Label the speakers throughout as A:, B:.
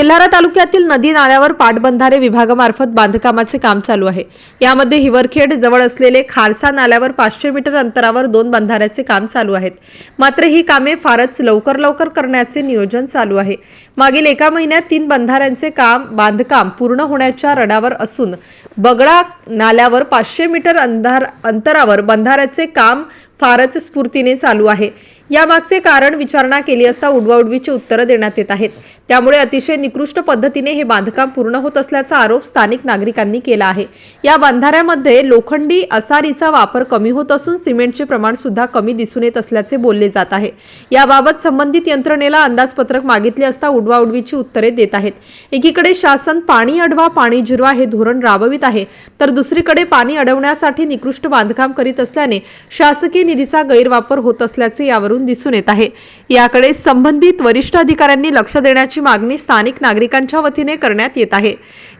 A: तेल्हारा तालुक्यातील नदी नाल्यावर पाटबंधारे विभागामार्फत बांधकामाचे काम चालू आहे. यामध्ये हिवरखेड जवळ असलेले खारसा नाल्यावर पाचशे मीटर अंतरावर दोन बंधाऱ्याचे काम चालू आहेत. मात्र ही कामे फारच लवकर लवकर करण्याचे नियोजन चालू आहे. मागील एका महिन्यात तीन बंधाऱ्यांचे काम बांधकाम पूर्ण होण्याच्या रडावर असून बगडा नाल्यावर पाचशे मीटर अंधार अंतरावर बंधाऱ्याचे काम फारच स्फूर्तीने चालू आहे. यामागचे कारण विचारणा केली असता उडवाउडवीची उत्तरं देण्यात येत आहेत. त्यामुळे अतिशय निकृष्ट पद्धतीने हे बांधकाम पूर्ण होत असल्याचा आरोप स्थानिक नागरिकांनी केला आहे. या बांधाऱ्यामध्ये लोखंडी असारीचा वापर कमी होत असून सिमेंटचे प्रमाण सुद्धा कमी दिसून येत असल्याचे बोलले जात आहे. याबाबत संबंधित यंत्रणेला अंदाजपत्रक मागितले असता उडवाउडवीची उत्तरे देत आहेत. एकीकडे शासन पाणी अडवा पाणी जिरवा हे धोरण राबवित आहे तर दुसरीकडे पाणी अडवण्यासाठी निकृष्ट बांधकाम करीत असल्याने शासकीय निधीचा गैरवापर होत असल्याचे यावरून दिसून येत आहे. याकडे संबंधित वरिष्ठ अधिकाऱ्यांनी लक्ष देण्याची मागणी स्थानिक नागरिकांच्या वतीने करण्यात येत आहे.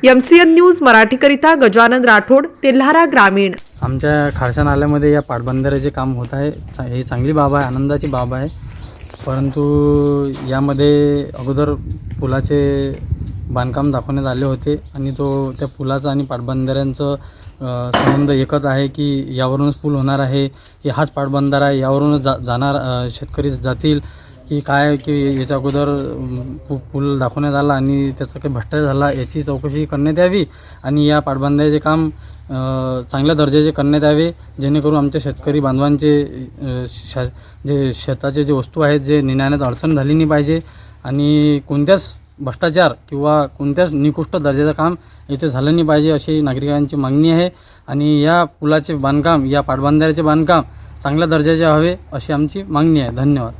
A: एमसीएन न्यूज मराठीकरिता गजानन राठोड तेल्हारा ग्रामीण.
B: आमच्या खारसा नाल्यामध्ये या पाटबंधाऱ्याचे काम होत आहे हे ही चांगली बाब आहे आनंदाची बाब आहे. परंतु यामध्ये अगोदर पुलाचे बांधकाम दाखवण्यात आले होते आणि तो त्या पुलाचा आणि पाटबंधाऱ्यांचं संबंध एकच आहे की यावरूनच पूल होणार आहे की हाच पाटबंधारा आहे यावरूनच जा जाणार शेतकरी जातील की काय की याच्या अगोदर पु पूल दाखवण्यात आला आणि त्याचा काही भ्रष्टाचार झाला याची चौकशी करण्यात यावी आणि या पाटबंधाऱ्याचे काम चांगल्या दर्जाचे करण्यात यावे जेणेकरून आमच्या शेतकरी बांधवांचे शा जे शेताचे जे वस्तू आहेत जे नेण्यात अडचण झाली नाही पाहिजे आणि कोणत्याच भ्रष्टाचार किंवा कोणत्याच निकृष्ट दर्जाचं काम इथे झालं नाही पाहिजे अशी नागरिकांची मागणी आहे. आणि या पुलाचे बांधकाम या पाटबंधाऱ्याचे बांधकाम चांगल्या दर्जाचे हवे अशी आमची मागणी आहे. धन्यवाद.